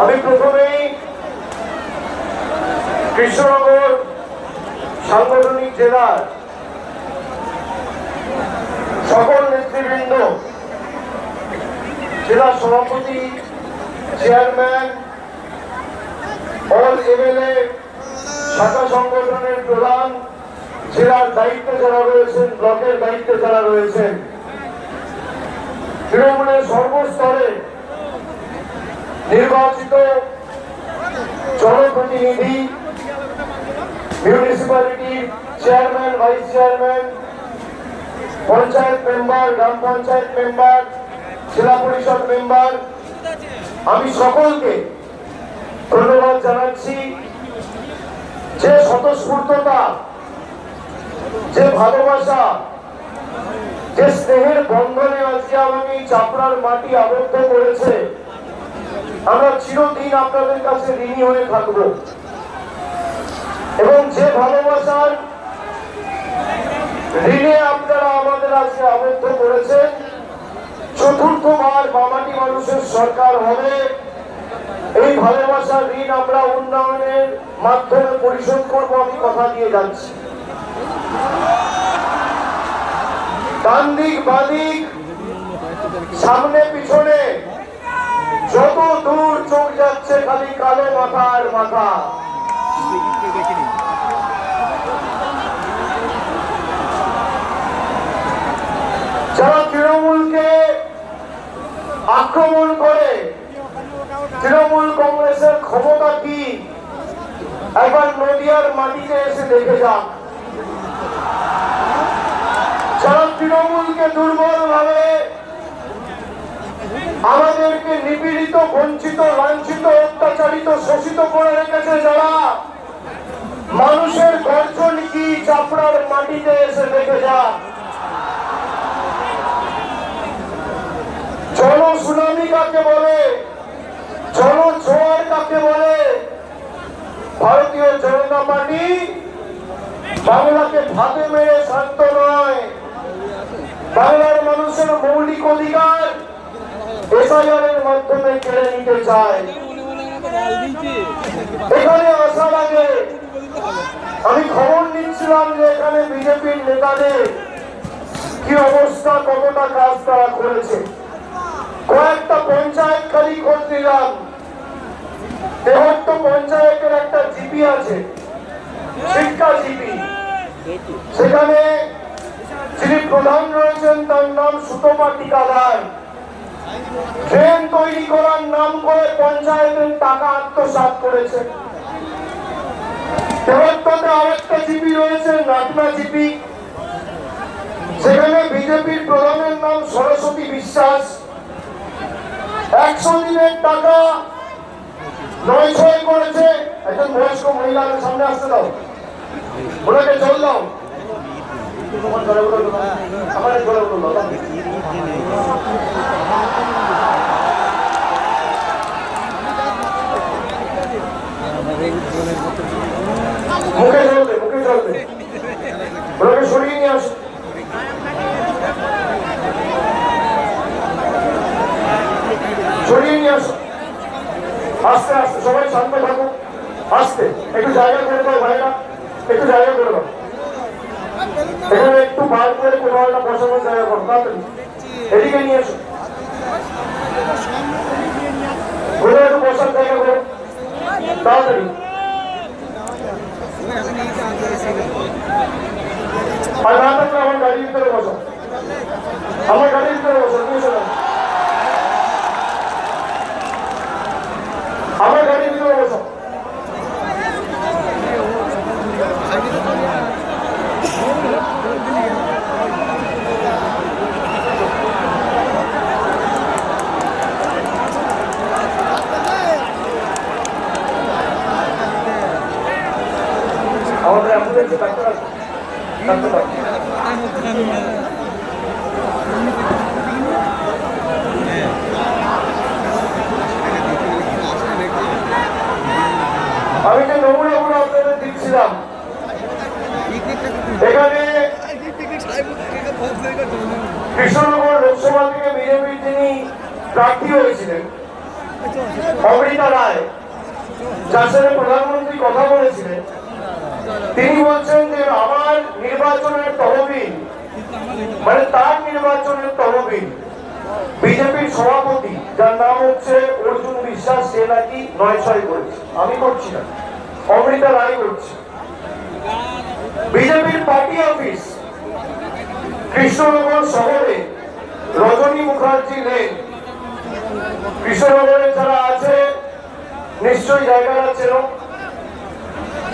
আমি প্রথমেই কৃষ্ণনগর সাংগঠনিক জেলার সকল নেতৃবৃন্দ, জেলা সভাপতি, চেয়ারম্যান অল এমএলএ, শাখা সংগঠনের প্রধান, জেলার দায়িত্বে যারা রয়েছেন, ব্লকের দায়িত্বে যারা রয়েছেন, তৃণমূলের সর্বস্তরে নির্বাচিত জনপ্রতিনিধি municipality chairman vice chairman panchayat member গ্রাম পঞ্চায়েত মেম্বার জেলা পরিষদ মেম্বার আমি সকলকে ধন্যবাদ জানাচ্ছি। যে স্বতঃস্ফূর্ততা, যে ভালোবাসা, যে স্নেহের বন্ধনে আজকে আমাকে চাপড়ার মাটি আবদ্ধ করেছে আমরা চিরদিন আপনাদের কাছে ঋণী হয়ে থাকব। এবং যে ভালোবাসার ঋণে আপনারা আমাদের আজকে আবদ্ধ করেছেন, চতুর্থবার বামাটি মানুষের সরকার হবে। এই ভালোবাসার ঋণ আমরা উন্নয়নের মাধ্যমে পরিশোধ করব, আমি কথা দিয়ে যাচ্ছি। ডান দিক বাদিক, সামনে, পিছনে যত দূর চোখ যাচ্ছে খালি কালো মাথা আর মাথা। যারা তৃণমূলকে আক্রমণ করে, তৃণমূল কংগ্রেসের ক্ষমতা কি? একবার নদিয়ার মাটিতে এসে দেখে যান যারা তৃণমূলকে দুর্বল ভাবে আমাদেরকে নিপীড়িত, বঞ্চিত, লাঞ্ছিত, অত্যাচারিত, শোষিত করে রেখেছে যারা। মানুষের গর্জন কি চাপড়ার মাটিতে এসে দেখে যান। জন সুনামি কাকে বলে? জন জোয়ার কাকে বলে? ভারতীয় জনতা পার্টি বাংলাকে ভাতে মেরে শান্ত নয়। বাংলার মানুষের মৌলিক অধিকার মাধ্যমে কেড়ে নিতে চায়। এখানে আমি খবর নিচ্ছিলাম যে এখানে বিজেপির নেতাদের কি অবস্থা, কতটা কাজ তারা করেছে। কয়েকটা পঞ্চায়েত খালি খোঁজ নিলাম। পঞ্চায়েতের একটা জিপি আছে শিক্ষা জিপি। সেখানে যিনি প্রধান রয়েছেন, তার নাম সুতপা টিকাদার। ট্রেন তৈরি করার নাম করে পঞ্চায়েতের টাকা আত্মসাৎ করেছে। দেহত্ততে আরেকটা জিপি রয়েছে, নাটনা জিপি। সেখানে বিজেপির প্রধানের নাম সরস্বতী বিশ্বাস। একশো দিনের টাকা নয় করেছে। একজন বয়স্ক মহিলাদের সামনে আসতে দাও। আমার ঘরে উঠো না। আমার ঘরে উঠো না। মুখে জল দে মুখে জল দে ওনাকে সরিয়ে নিয়ে আসো সরিয়ে নিয়ে আসো আস্তে আস্তে, সবাই শান্ত থাকো আস্তে, একটু জায়গা করে দাও ভাইরা, একটু জায়গা করে দাও। এখানে একটু বার করে কোনো বসানোর জায়গা করো, তাড়াতাড়ি। এদিকে নিয়ে এসো। আর না থাকলে আমার গাড়ির ভিতরে বসো। আমার গাড়ির ভিতরে বসো, নিয়ে এসো না। আমার গাড়ির ভিতরে বসো আমাদের অ্যাম্বুলেন্সে ডাক্তার ডাক্তার। আমি যে নমুনাগুলো আপনাদের দিচ্ছিলাম এখানে কৃষ্ণনগর লোকসভা থেকে বিজেপির যিনি প্রার্থী হয়েছিলেন, অমৃতা রায়, যার সাথে প্রধানমন্ত্রী কথা বলেছিলেন তিনি বলছেন যে আমার নির্বাচনের তহবিল মানে তার নির্বাচনের তহবিল, বিজেপির সভাপতি, যার নাম হচ্ছে অর্জুন বিশ্বাস, সে নাকি নয় ছয় করেছে। আমি করছি না। অমৃতা রায় করছে। বিজেপির পার্টি অফিস, কৃষ্ণনগর শহরে, রজনী মুখার্জি লেন। কৃষ্ণনগরে যারা আছে, নিশ্চয়ই জায়গাটা ছিল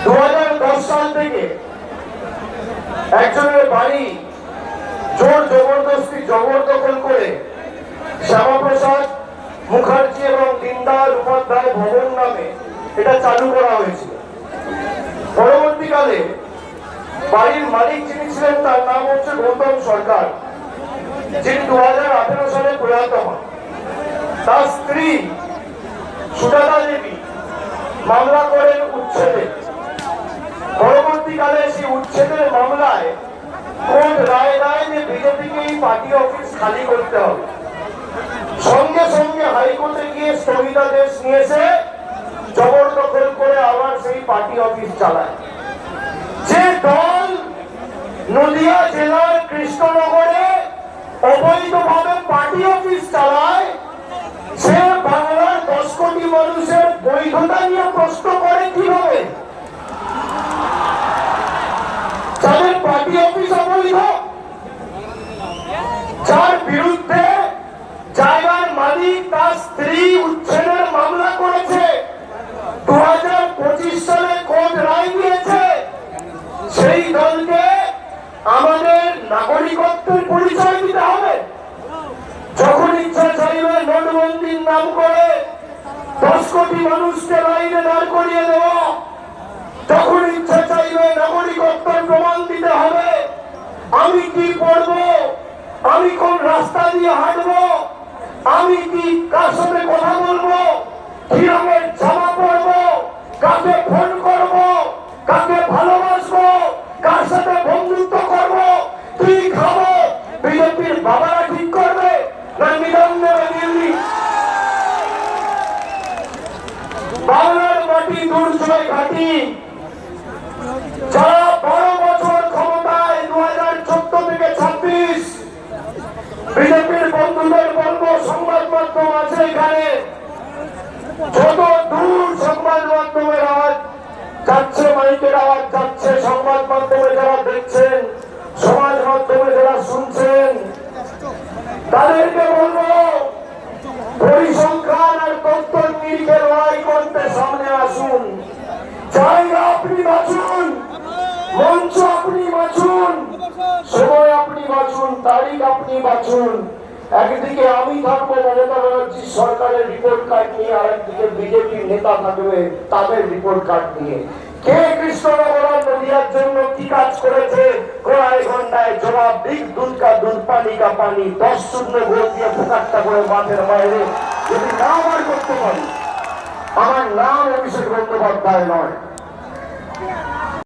দু হাজার দশ সাল থেকে একজনের বাড়ি জোর জবরদস্তি জবরদখল করে শ্যামাপ্রসাদ মুখার্জি এবং দীনদয়াল উপাধ্যায় ভবন নামে এটা চালু করা হয়েছিল পরবর্তীকালে বাড়ির মালিক যিনি ছিলেন, তার নাম হচ্ছে গৌতম সরকার, যিনি দু হাজার আঠেরো সালে প্রয়াত হন। তার স্ত্রী সুজাতা দেবী মামলা করেন উচ্ছেদে। পরবর্তীকালে সেই উচ্ছেদের মামলায় কোর্ট রায় দেয় যে বিজেপিকে এই পার্টি অফিস খালি করতে হবে। সঙ্গে সঙ্গে হাইকোর্টে গিয়ে স্থগিতাদেশ নিয়েছে, জবরদখল করে আবার সেই পার্টি অফিস চালায়। যে দল নদিয়া জেলার কৃষ্ণনগরে অবৈধভাবে পার্টি অফিস জায়গার তার স্ত্রী উচ্ছেদের মামলা করেছে। দু হাজার পঁচিশ সালে কোর্ট রায় দিয়েছে। সেই দলকে আমাদের নাগরিকত্বের পরিচয় দিতে হবে। যখন ইচ্ছা চাইবে নোটবন্দির নাম করে দশ কোটি মানুষকে লাইনে দাঁড় করিয়ে দেওয়া যখন ইচ্ছা চাইবে নাগরিকত্বের প্রমাণ দিতে হবে। আমি কি পড়ব? আমি কোন রাস্তা দিয়ে হাঁটবো? আমি কি কার সাথে কথা বলব? কি জামা পরবো? কাকে ফোন করব? কাকে ভালোবাসবো? কার সাথে বন্ধুত্ব করব? কি খাব? বিজেপির বাবারা ঠিক করবে না নিলাম নেবে দিল্লি? বাংলার মাটি দুর্জয় ঘাটি। যারা বারো মাধ্যম আছে এখানে। যত দূর সংবাদ মাধ্যমের আওয়াজ যাচ্ছে মাইকের আওয়াজ যাচ্ছে সংবাদ মাধ্যমে যারা দেখছেন, সমাজ মাধ্যমে যারা শুনছেন, তাদেরকে বলব, পরিসংখ্যান আর তথ্য নিরিখে লড়াই করতে সামনে আসুন। জায়গা আপনি বাঁচুন, মঞ্চ আপনি বাঁচুন, সময় আপনি বাঁচুন, তারিখ আপনি বাঁচুন। একদিকে আমি থাকব মমতা ব্যানার্জি সরকারের রিপোর্ট কার্ড নিয়ে আর একদিকে বিজেপির নেতা থাকবে তাদের রিপোর্ট কার্ড নিয়ে। কে কৃষ্ণনগর নদিয়ার জন্য কি কাজ করেছে? ঘন্টায় জবাব পানি কা পানি, দশ শূন্য ভোট দিয়ে করে মাঠের বাইরে। যদি না বার করতে পারি, আমার নাম অভিষেক বন্দ্যোপাধ্যায় নয়।